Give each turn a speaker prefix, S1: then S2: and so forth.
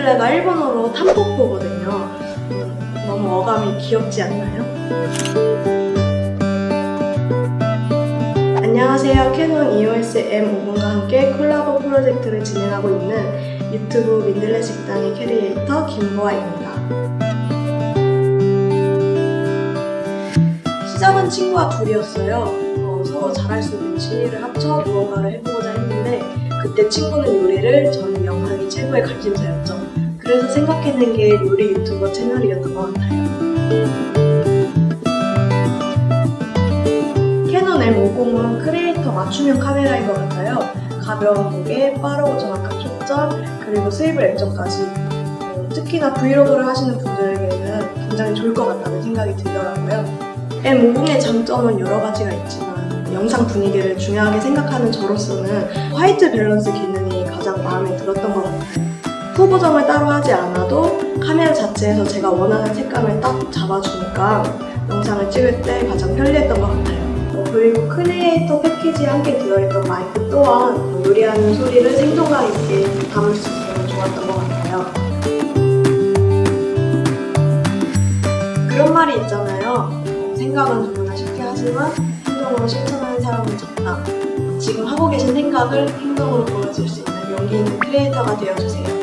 S1: 우쿨렐레가 일본어로 탐포포거든요. 음, 너무 어감이 귀엽지 않나요? 안녕하세요. 캐논 EOS M50과 함께 콜라보 프로젝트를 진행하고 있는 유튜브 민들레 식당의 캐리에이터 김보아입니다. 시작은 친구와 둘이었어요. 어, 서로 잘할 수 있는 취미를 합쳐 무언가를 해보고자 했는데 그때 친구는 요리를, 저는 영상이 최고의 관심사였죠. 그래서 생각해낸 게 요리 유튜버 채널이었던 것 같아요. 캐논 M50은 크리에이터 맞춤형 카메라인 것 같아요. 가벼운 무게, 빠르고 정확한 초점, 그리고 스위블 액정까지 어, 특히나 브이로그를 하시는 분들에게는 굉장히 좋을 것 같다는 생각이 들더라고요. M50의 장점은 여러 가지가 있지만 영상 분위기를 중요하게 생각하는 저로서는 화이트 밸런스 기능이 가장 마음에 들었던 것 같아요. 후보정을 따로 하지 않아도 카메라 자체에서 제가 원하는 색감을 딱 잡아주니까 영상을 찍을 때 가장 편리했던 것 같아요. 어, 그리고 크리에이터 패키지에 함께 들어있던 마이크 또한 요리하는 소리를 생동감 있게 담을 수 있어서 좋았던 것 같아요. 그런 말이 있잖아요. 어, 생각은 누구나 쉽게 하지만 행동으로 실천하는 사람은 적다. 지금 하고 계신 생각을 행동으로 보여줄 수 있는 용기 있는 크리에이터가 되어주세요.